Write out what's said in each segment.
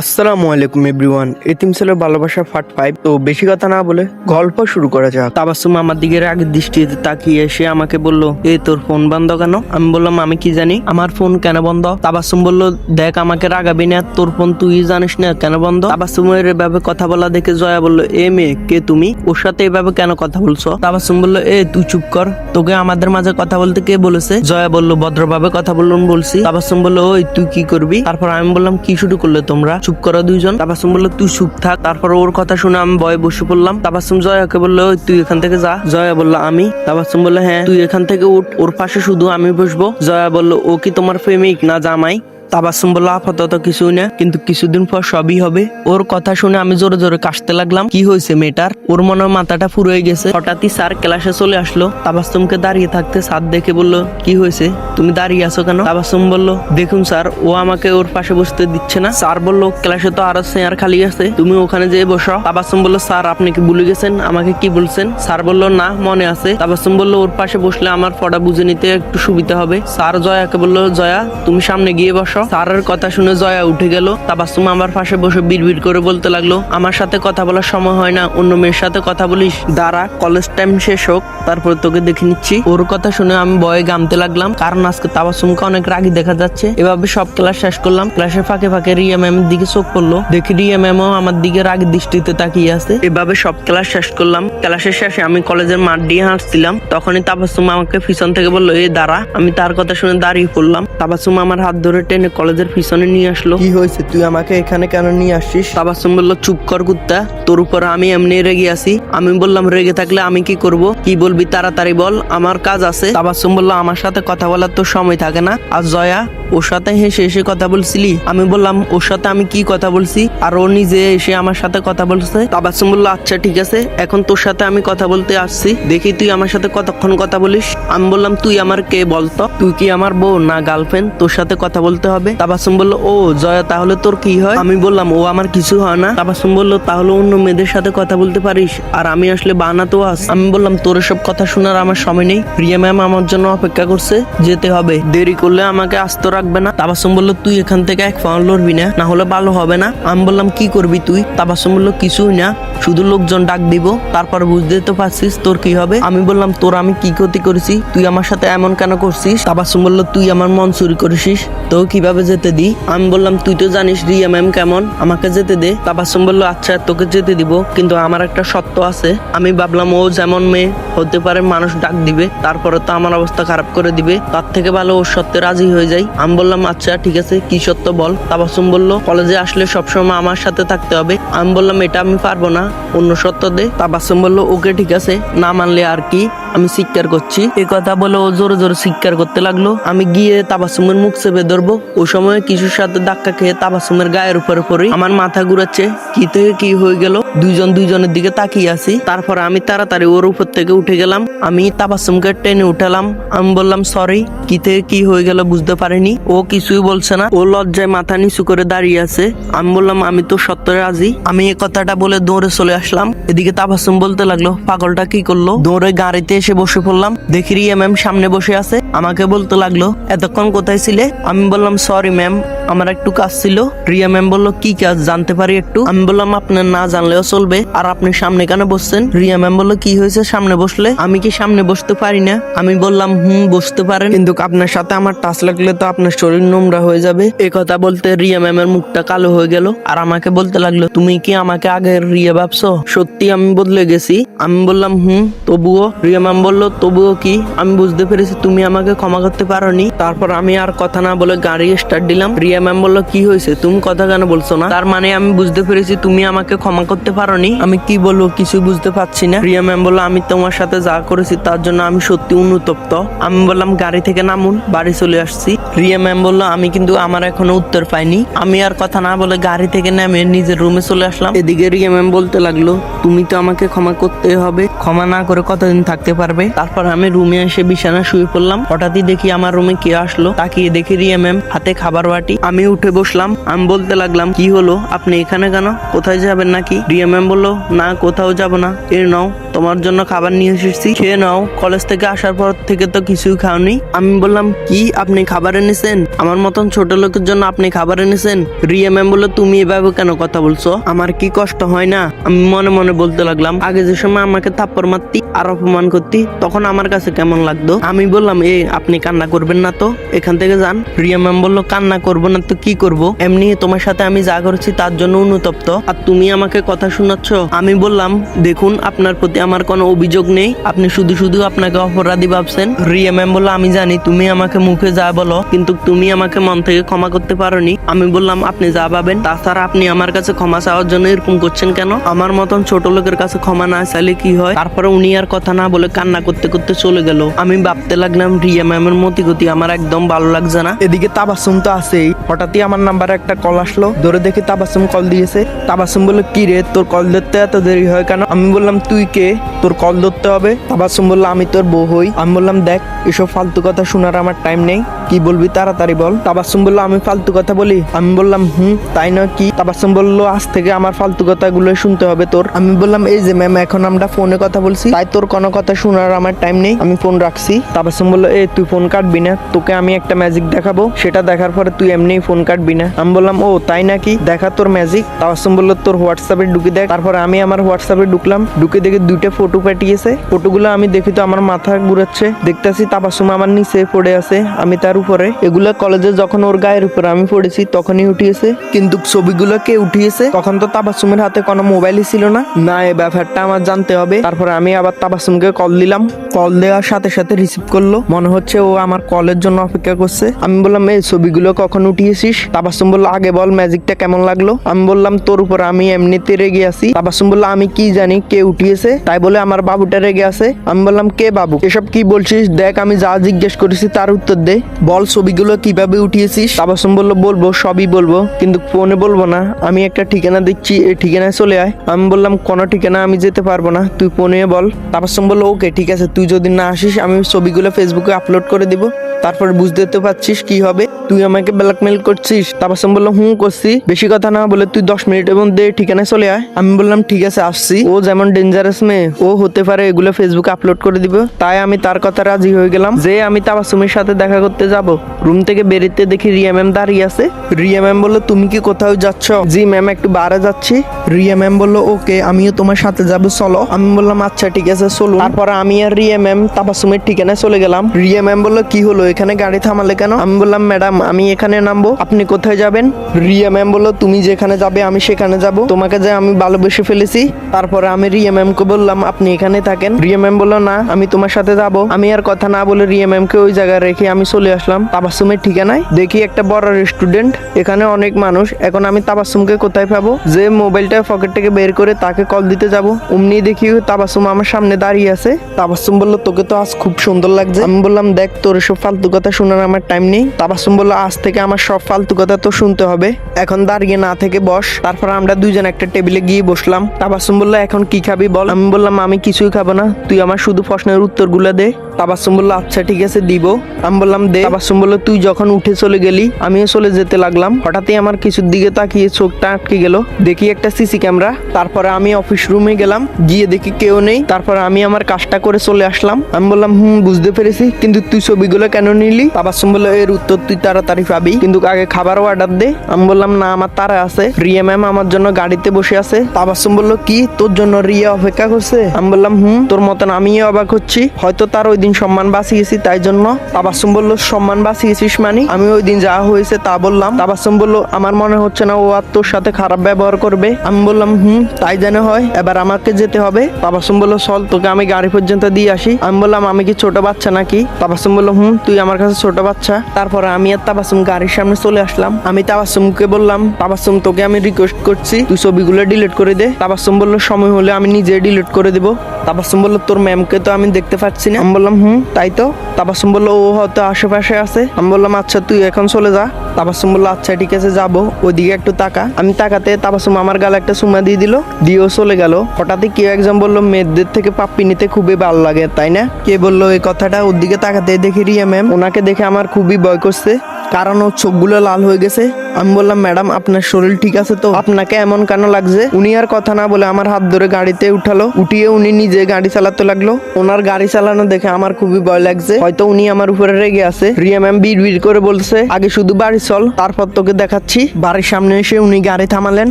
আসসালামু আলাইকুম এভরিওয়ান। এতিম ছেলের ভালোবাসা ফাট ফাইভ তো বেশি কথা না বলে গল্প শুরু করা যাক। তাবাসুম আমার দিকে আগের দৃষ্টিতে তাকিয়ে এসে আমাকে বলল এ তোর ফোন বন্ধ কেন? আমি বললাম, আমি কি জানি, আমার ফোন কেন বন্ধ? তাবাসুম বলল, দেখ, আমাকে রাগাবি না, তোর ফোন তুই জানিস না কেন বন্ধ? তাবাসুমের এভাবে কথা বলা দেখে জয়া বলল, এ মেয়ে, কে তুমি? ওর সাথে এভাবে কেন কথা বলছো? তাবাসুম বলল, এ, তুই চুপ কর। তোকে আমাদের মাঝে কথা বলতে কে বলেছে? জয়া বলল, ভদ্রভাবে কথা বলুন বলছি। তাবাসুম বলল, ওই, তুই কি করবি? তারপর আমি বললাম, কি শুরু করলে তোমরা? চুপ করো দুইজন। তাবাসুম বলল, তুই চুপ থাক। তারপর ওর কথা শুনে আমি ভয়ে বসে পড়লাম। তাবাসুম জয়াকে বলল তুই এখান থেকে যা। জয়া বলল, আমি? তাবাসুম বলল হ্যাঁ। তুই এখান থেকে উঠ, ওর পাশে শুধু আমি বসবো। জয়া বলল, ও কি তোমার প্রেমিক না জামাই? তাবাসুম বলল, আপাতত কিছুই না, কিন্তু কিছুদিন পর সবই হবে। ওর কথা শুনে আমি জোরে জোরে কাশতে লাগলাম। কি হয়েছে মেয়েটার? ওর মনে মাথাটা ফুরোয় গেছে। হঠাৎই স্যার ক্লাসে চলে আসলো। তাবাসুমকে দাঁড়িয়ে থাকতে স্যার দেখে বলল, কি হয়েছে? তুমি দাঁড়িয়ে আছো কেন? তাবাসুম বলল, দেখুন স্যার, ও আমাকে ওর পাশে বসতে দিচ্ছে না। স্যার বলল, ক্লাসে তো আরও চেয়ার খালি আছে, তুমি ওখানে যেয়ে বসো। তাবাসুম বলল, স্যার, আপনি কি ভুলে গেছেন? আমাকে কি বলছেন? স্যার বলল, না, মনে আছে। তাবাসুম বলল, ওর পাশে বসলে আমার পড়া বুঝে নিতে একটু সুবিধা হবে। স্যার জয়াকে বলল, জয়া, তুমি সামনে গিয়ে বসো। স্যারের কথা শুনে জয়া উঠে গেল। তাবাসুম আমার পাশে বসে বিড়বিড় করে বলতে লাগল, আমার সাথে কথা বলার সময় হয় না, অন্য মেয়ের সাথে কথা বলিস? দাঁড়া কলেজ টাইম শেষ হোক, তারপর তোকে দেখে নিচ্ছি। ওর কথা শুনে আমি বয়ে গামতে লাগলাম, কারণ আজকে তাবাসুমকে অনেক রাগি দেখা যাচ্ছে। এভাবে সব ক্লাস শেষ করলাম ক্লাসের ফাঁকে ফাঁকে রিয়া ম্যামের দিকে চোখ পড়ল। দেখি রিয়া ম্যামও আমার দিকে রাগের দৃষ্টিতে তাকিয়ে আছে। এভাবে সব ক্লাস শেষ করলাম। ক্লাসের শেষে আমি কলেজের মাঠ দিয়ে হাঁটছিলাম। তখনই তাবাসুম আমাকে পিছন থেকে বলল এই দাঁড়া। আমি তার কথা শুনে দাঁড়িয়ে পড়লাম। তাবাসুম আমার হাত ধরে টেনে কলেজের পিছনে নিয়ে আসলো। কি হয়েছে? তুই আমাকে এখানে কেন নিয়ে আসছিস? তাবাসুম বলল চুপ কর কুত্তা তোর উপর আমি এমনি রেগে আছি। আমি বললাম রেগে থাকলে আমি কি করব? কি বলবি তাড়াতাড়ি বল আমার কাজ আছে। তাবাসুম বলল আমার সাথে কথা বলার তো সময় থাকে না। আর জয়া ওর সাথে হেসে এসে কথা বলছিলি? আমি বললাম ওর সাথে আমি কি কথা বলছি? আর ও নিজে এসে আমার সাথে কথা বলছে। তাবাসুম বলল আচ্ছা ঠিক আছে এখন তোর সাথে আমি কথা বলতে আসছি। দেখি তুই আমার সাথে কতক্ষণ কথা বলিস? আমি বললাম তুই আমার কে বলতো? তুই কি আমার বউ না গার্লফ্রেন্ড তোর সাথে কথা বলতে হবে তাবাসুম বলল, ও জয়া, তাহলে তোর কি হয়? আমি বললাম, ও আমার কিছু হয় না। তাবাসুম বলল, তাহলে অন্য মেয়েদের সাথে কথা বলতে পারিস? আর আমি আসলে বানাতো আস। আমি বললাম, তোর সব কথা শোনার আমার সময় নেই। প্রিয়া ম্যাম আমার জন্য অপেক্ষা করছে, যেতে হবে। দেরি করলে আমাকে আস্ত রাখবে না। তাবাসুম বলল, তুই এখান থেকে এক পাউন্ড লড়বি না না হলে ভালো হবে না। আমি বললাম, কি করবি তুই? তাবাসুম বলল, কিছুই না, শুধু লোকজন ডাক দিব, তারপর বুঝতে তো পারছিস তোর কি হবে? আমি বললাম, তোর আমি কি ক্ষতি করেছি? তুই আমার সাথে এমন কেন করছিস? তাবাসুম বলল, তুই আমার মন চুরি করেছিস, তো কীভাবে যেতে দি? আমি বললাম, তুই তো জানিস রিয়া ম্যাম কেমন? আমাকে যেতে দে। তাবাসুম বলল আচ্ছা তোকে যেতে দিব, কিন্তু আমার একটা সত্য আছে। আমি ভাবলাম, ও যেমন মেয়ে হতে পারে মানুষ ডাক দিবে, তারপরে তো আমার অবস্থা খারাপ করে দিবে। তার থেকে ভালো ওর সত্যে রাজি হয়ে যাই। আমি বললাম আচ্ছা ঠিক আছে, কি সত্য বল? তাবাসুম বলল, কলেজে আসলে সবসময় আমার সাথে থাকতে হবে। আমি বললাম, এটা আমি পারব না, অন্য সত্য দে। তাবাসুম বলল, ওকে, ঠিক আছে, না মানলে আর কি? আমি স্বীকার করছি। এ কথা বলে ও জোরে জোরে স্বীকার করতে লাগল। আমি গিয়ে তাবাসুমের মুখ চেপে ধরবো। ওই সময় কিছুর সাথে ধাক্কা খেয়ে তাবাসুমের গায়ের উপরে পড়ি। আমার মাথা ঘুরাচ্ছে, কি থেকে কি হয়ে গেল? দুইজন দুইজনের দিকে তাকিয়ে আছি। তারপর আমি তাড়াতাড়ি ওর উপর থেকে উঠে গেলাম। আমি তাবাসুমকে টেনে উঠালাম। আমি বললাম, সরি, কি থেকে কি হয়ে গেল বুঝতে পারিনি। ও কিছুই বলছে না। ও লজ্জায় মাথা নিচু করে দাঁড়িয়ে আছে। আমি বললাম, আমি তো সত্য রাজি। আমি এই কথাটা বলে দৌড়ে চলে আসলাম। এদিকে তাবাসুম বলতে লাগল, পাগলটা কি করল? দৌড়ে গাড়িতে এসে বসে পড়লাম। দেখি রিয়া ম্যাম সামনে বসে আছে। আমাকে বলতে লাগল, এতক্ষণ কোথায় ছিলে? আমি বললাম, সরি ম্যাম আমার একটু কাজ ছিল। রিয়া ম্যাম বলল, কি কাজ? জানতে পারি একটু? আমি বললাম, আপনার না জানলেও চলবে। আর আপনি সামনে কেন বসছেন? রিয়া ম্যাম বলল, কি হয়েছে? সামনে বসলে? আমি কি সামনে বসতে পারি না? আমি বললাম, হুম, বসতে পারেন। কিন্তু আপনার সাথে আমার টাচ লাগলে তো আপনার শরীর নোংরা হয়ে যাবে। এই কথা বলতে রিয়া ম্যামের মুখটা কালো হয়ে গেল। আর আমাকে বলতে লাগল, তুমি কি আমাকে আগে রিয়া ভাবছ? সত্যি আমি বদলে গেছি। আমি বললাম, হুম, তবুও? রিয়া ম্যাম বলল, তবুও কি? আমি বুঝতে পেরেছি, তুমি আমাকে ক্ষমা করতে পারোনি। তারপর আমি আর কথা না বলে গাড়ি স্টার্ট দিলাম। রিয়া ম্যাম বলল, কি হয়েছে? তুমি কথা কেন বলছো না? তার মানে আমি বুঝতে পেরেছি, তুমি আমাকে ক্ষমা করতে পারোনি। আমি কি বলব, কিছু বুঝতে পারছি না। রিয়া ম্যাম বলল, আমি তোমার সাথে যা করেছি, তার জন্য আমি সত্যি অনুতপ্ত। আমি বললাম, গাড়ি থেকে নামুন, বাড়ি চলে আসছি। রিয়া ম্যাম বলল, আমি কিন্তু আমার এখনও উত্তর পাইনি। আমি আর কথা না বলে গাড়ি থেকে নেমে নিজের রুমে চলে আসলাম। এদিকে রিয়া ম্যাম বলতে লাগল, তুমি তো আমাকে ক্ষমা করতে হবে। ক্ষমা না করে কতদিন থাকতে পারবে? তারপর আমি রুমে এসে বিছানা শুয়ে পড়লাম। হঠাৎই দেখি আমার রুমে কে আসলো। তাকিয়ে দেখি রিয়া ম্যাম, হাতে খাবার বাটি। আমি উঠে বসলাম, আমি বলতে লাগলাম, কি হলো? আপনি এখানে কেন? কোথায় যাবেন নাকি? রিয়া ম্যাম বলল, না, কোথাও যাব না। এর নাও। তোমার জন্য খাবার নিয়ে এসেছি। খেয়ে নাও। কলেজ থেকে আসার পর থেকে তো কিছুই খাওনি। আমি বললাম, কি? আপনি খাবার এনেছেন? আমার মতন ছোট লোকের জন্য আপনি খাবার এনেছেন? রিয়া ম্যাম বলল, তুমি এভাবে কেন কথা বলছো? আমার কি কষ্ট হয় না? আমি মনে মনে বলতে লাগলাম, আগে যে সময় আমাকে থাপ্পড় মারতি আর অপমান করতি, তখন আমার কাছে কেমন লাগতো? আমি বললাম, এ, আপনি কান্না করবেন না তো, এখান থেকে যান। রিয়া ম্যাম বলল, কান্না করব না তো, কি করব? এমনি তোমার সাথে আমি যা করেছি তার জন্য অনুতপ্ত। আর তুমি আমাকে কথা শোনাচ্ছ? আমি বললাম, দেখুন, আপনার প্রতি আমার কোনো অভিযোগ নেই। আপনি শুধু শুধু আপনাকে অপরাধী ভাবছেন। রিয়া ম্যাম বলল, আমি জানি, তুমি আমাকে মুখে যা বলো, কিন্তু তুমি আমাকে মন থেকে ক্ষমা করতে পারোনি। আমি বললাম, আপনি যা ভাবেন, তাছাড়া আপনি আমার কাছে ক্ষমা চাওয়ার জন্য এরকম করছেন কেন? আমার মতন ছোট লোকের কাছে ক্ষমা না চাইলে কি হয়? তারপরে উনি আর কথা না বলে কান্না করতে করতে চলে গেল। আমি ভাবতে লাগলাম, রিয়া ম্যামের মতি গতি আমার একদম ভালো লাগছে না। এদিকে তাবাসুম তো আছেই। হঠাৎই আমার নাম্বারে একটা কল আসলো। ধরে দেখি তাবাসুম কল দিয়েছে। তাবাসুম বলল, কি রে, তোর কল ধরতে এত দেরি হয় কেন? আমি বললাম, তুই কে? তোর কল ধরতে হবে। তাবাসুম বলল, আমি তোর বউ হই। আমি বললাম, দেখ, এসব ফালতু কথা শোনার আমার টাইম নেই। কি বলবি তাড়াতাড়ি বল? তাবাসুম বলল, আমি ফালতু কথা বলি। আমি বললাম, হুম, তাই নয় কি? তাবাসুম বলল, আজ থেকে আমার ফালতু কথাগুলো শুনতে হবে তোর। আমি বললাম, এই যে ম্যাম এখন আমরা ফোনে কথা বলছি। তাই তোর কোনো কথা শোনার আমার টাইম নেই, আমি ফোন রাখছি। তাবাসুম বলল, এই, তুই ফোন কাটবি না, তোকে আমি একটা ম্যাজিক দেখাবো। সেটা দেখার পরে তুই এমনি ফোন কাটবি না। আমি বললাম, ও, তাই নাকি? দেখা তোর ম্যাজিক তাবাসুম বলল, তোর হোয়াটসঅ্যাপে ঢুকে দেখ। তারপরে আমি আমার হোয়াটসঅ্যাপে ঢুকলাম। ঢুকে দেখে দুইটা ফটো পাঠিয়েছে। ফটোগুলো আমি দেখি তো আমার মাথা ঘুরাচ্ছে। দেখতেছি তাবাসুম আমার নিচে পড়ে আছে। আমি তার উপরে। এগুলা কলেজে যখন ওর গায়ের উপরে আমি পড়েছি, তখনই উঠিয়েছে। কিন্তু ছবিগুলো কে উঠিয়েছে? তখন তো তাবাসুমের হাতে কোনো মোবাইলই ছিল না। না এই ব্যাপারটা আমার জানতে হবে। তারপরে আমি আবার তাবাসুমকে কল দিলাম। কল দেওয়ার সাথে সাথে রিসিভ করল। মনে হচ্ছে ও আমার কলের জন্য অপেক্ষা করছে। আমি বললাম, এই ছবিগুলো কখন উঠিয়েছিস? তাবাসুম বলল, আগে বল ম্যাজিকটা কেমন লাগল? আমি বললাম, তোর উপর আমি এমনিতে রেগে আছি। তাবাসুম বলল, আমি কি জানি কে উঠিয়েছে? তাই বলে আমার বাবুটা রেগে আছে। আমি বললাম, কে বাবু? এসব কি বলছিস? দেখ, আমি যা জিজ্ঞেস করেছি তার উত্তর দে। বল ছবিগুলো কীভাবে উঠিয়েছিস? তাবাসম বলল, বলব, সবই বলব। কিন্তু ফোনে বলব না। আমি একটা ঠিকানা দিচ্ছি, এই ঠিকানায় চলে আয়। আমি বললাম, কোনো ঠিকানা আমি যেতে পারব না। তুই ফোনে বল। তাবাসম বলল, ওকে, ঠিক আছে। তুই যদি না আসিস, আমি ছবিগুলো ফেসবুকে আপলোড করে দিব। তারপর বুঝতে তো পারছিস কি হবে। তুই আমাকে ব্ল্যাকমেল করছিস। তাবাসুম বলল হুম করছি। বেশি কথা না বলে তুই দশ মিনিট মিনিটের মধ্যে ঠিকানায় চলে আয়। আমি বললাম, ঠিক আছে, আসছি। ও যেমন ডেঞ্জারাস মেয়ে, ও হতে পারে এগুলো ফেসবুকে আপলোড করে দিব। তাই আমি তার কথা রাজি হয়ে গেলাম যে আমি তাবাসুমের সাথে দেখা করতে যাব। রুম থেকে বেরিয়ে দেখি রিয়া ম্যাম দাঁড়িয়ে আছে। রিয়া ম্যাম বলল, তুমি কি কোথাও যাচ্ছ? জি ম্যাম, একটু বারে যাচ্ছি। রিয়া ম্যাম বলল, ওকে, আমিও তোমার সাথে যাব, চলো। আমি বললাম আচ্ছা ঠিক আছে চলো তারপর আমি আর রিয়া ম্যাম তাবাসুমের ঠিকানায় চলে গেলাম। রিয়া ম্যাম বলল, কি হলো এখানে গাড়ি থামালে কেন? আমি বললাম, ম্যাডাম, আমি এখানে নামবো। আপনি কোথায় যাবেন? রিয়া ম্যাম বলল, তুমি যেখানে যাবে, আমি সেখানে যাব। তোমাকে যে আমি ভালোবেসে ফেলেছি, তারপরে আমি রিয়া ম্যামকে বললাম, আপনি এখানে থাকেন? রিয়া ম্যাম বলল, না, আমি তোমার সাথে যাব। আমি আর কথা না বলে রিয়া ম্যামকে ওই জায়গায় রেখে আমি চলে আসলাম। তাবাসুমের ঠিকানায় দেখি একটা বড় রেস্টুরেন্ট। এখানে অনেক মানুষ। এখন আমি তাবাসুমকে কোথায় পাবো? যে মোবাইলটা পকেট থেকে বের করে তাকে কল দিতে যাব। অমনি দেখি তাবাসুম আমার সামনে দাঁড়িয়ে আছে। তাবাসুম বলল, তোকে তো আজ খুব সুন্দর লাগছে। আমি বললাম, দেখ, তোর সব ফালতু কথা শোনার আমার টাইম নেই। তাবাসুম বলল, আজ থেকে আমার সব ফালতু কথা তো শুনতে হবে। এখন দাঁড়িয়ে না থেকে বস। তারপর আমরা দুজন একটা টেবিলে গিয়ে বসলাম। তাবাসুম বলল, এখন কি খাবি বল? আমি বললাম, আমি কিছুই খাব না। তুই আমার শুধু প্রশ্নের উত্তরগুলো দে। তাবাসুম বলল আচ্ছা ঠিক আছে, দিব। আমি বললাম, দে। তাবাসুম বলল তুই যখন উঠে চলে গেলি, আমিও চলে যেতে লাগলাম। হঠাৎই আমার কিছুর দিকে তাকিয়ে চোখটা আটকে গেল। দেখি একটা সিসি ক্যামেরা। তারপরে আমি অফিস রুমে গেলাম, গিয়ে দেখি কেউ নেই। তারপরে আমি আমার কাজটা করে চলে আসলাম। আমি বললাম, হুম, বুঝতে পেরেছি। কিন্তু তুই ছবিগুলো কেন নিলি? তাবাসুম বলল এর উত্তর তুই তাড়াতাড়ি পাবি। কিন্তু আগে খাবার অর্ডার দে। আমি বললাম, না, আমার তারা আছে। রিয়া ম্যাম আমার জন্য গাড়িতে বসে আছে। তাবাসুম বলল কি? তোর জন্য রিয়া অপেক্ষা করছে? আমি বললাম, হুম, তোর মতন আমিও অবাক হচ্ছি। হয়তো তার ওই দিন সম্মান বাঁচিয়েছি, তাই জন্য তাবাসুম বলল, সম্মান বাঁচিয়েছিস মানে? আমি ওই দিন যা হয়েছে তা বললাম। তাবাসুম বলল, আমার মনে হচ্ছে না ও আর তোর সাথে খারাপ ব্যবহার করবে। আমি বললাম, হুম, তাই যেন হয়, এবার আমাকে যেতে হবে। তাবাসুম বলল, চল, তোকে আমি গাড়ি পর্যন্ত দিয়ে আসি। আমি বললাম, আমি কি ছোট বাচ্চা নাকি? তাবাসুম বলল, হুম, তুই আমার কাছে ছোট বাচ্চা। তারপরে আমি আর তাবাসুম গাড়ির সামনে চলে আসলাম। আমি তাবাসুমকে বললাম, তাবাসুম, তোকে আমি রিকোয়েস্ট করছি, তুই ছবিগুলো ডিলিট করে দে। তাবাসুম বলল, সময় হলে আমি নিজে ডিলিট করে দেবো। তাবাসুম বলল, তোর ম্যামকে তো আমি দেখতে পাচ্ছি না। আমি বললাম হুম, তাই তো। তাবাসুম বলল, ও হয়তো আশেপাশে আছে। আমি বললাম আচ্ছা তুই এখন চলে যা। তাবাসুম বলল আচ্ছা ঠিক আছে, যাব। ওইদিকে একটু তাকা। আমি তাকাতে তাবাসুম আমার গালে একটা সুমা দিয়ে দিল, দিয়েও চলে গেল। হঠাৎই কেউ একজন বলল, মেয়েদের থেকে পাপ্পি নিতে খুবই ভালো লাগে, তাই না? কে বলল, এই কথাটা? ওর দিকে তাকাতে দেখি রিয়া ম্যাম, ওনাকে দেখে আমার খুবই ভয় করছে। কারণ ওর চোখগুলো লাল হয়ে গেছে। আমি বললাম, ম্যাডাম, আপনার শরীর ঠিক আছে তো? আপনাকে এমন কেন লাগছে? উনি আর কথা না বলে আমার হাত ধরে গাড়িতে উঠালো। উঠিয়ে উনি নিজে গাড়ি চালাতে লাগল। ওনার গাড়ি চালানো দেখে আমার খুবই ভয় লাগছে। হয়তো উনি আমার উপরে রেগে আছে। রিয়া ম্যাম বিড় বিড় করে বলছে, আগে শুধু বাড়ি চল, তারপর তোকে দেখাচ্ছি। বাড়ির সামনে এসে উনি গাড়ি থামালেন।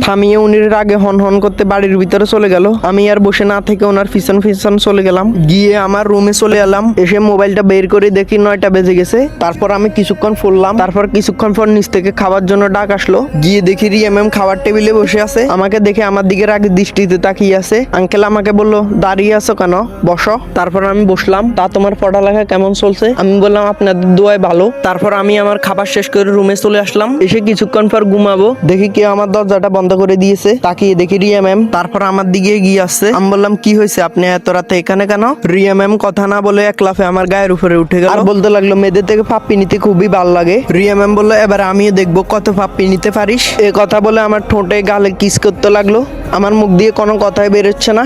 থামিয়ে উনি আগে হন হন করতে বাড়ির ভিতরে চলে গেল। আমি আর বসে না থেকে ওনার পিছন পিছন চলে গেলাম। গিয়ে আমার রুমে চলে এলাম। এসে মোবাইলটা বের করে দেখি নয়টা বেজে গেছে। তারপর আমি কিছুক্ষণ ফুললাম তারপর কিছুক্ষণ পর নিচ থেকে খাওয়ার জন্য ডাক আসলো। গিয়ে দেখি রিএম এম খাবার টেবিলে বসে আছে। আমাকে দেখে আমার দিকে আগে দৃষ্টিতে তাকিয়ে আছে। আঙ্কেল আমাকে বলল, দাঁড়িয়ে আছো কেন? বসো। তারপর আমি বসলাম, তা তোমার পড়ালেখা কেমন চলছে? আমি বললাম, আপনাদের দোয়ায় ভালো। তারপর আমি আমার খাবার শেষ করে রুমে চলে আসলাম। এসে কিছুক্ষণ পর ঘুমাবো। দেখি কেউ আমার দরজাটা বন্ধ করে দিয়েছে। তাকিয়ে দেখি রিয়া ম্যাম। তারপর আমার দিকে এগিয়ে আসছে। আমি বললাম, কি হয়েছে? আপনি এত রাতে এখানে কেন? রিয়া ম্যাম কথা না বলে এক লাফে আমার গায়ের উপরে উঠে গেল। আর বলতে লাগল, মেয়েদের থেকে পাপ্পি নিতে খুবই ভালো লাগে। রিয়া ম্যাম বলল, এবার আমিও দেখব কত পাপ্পি নিতে পারিস? এ কথা বলে আমার ঠোঁটে গালে কিস করতে লাগল। আমার মুখ দিয়ে কোনো কথাই বেরোচ্ছে না।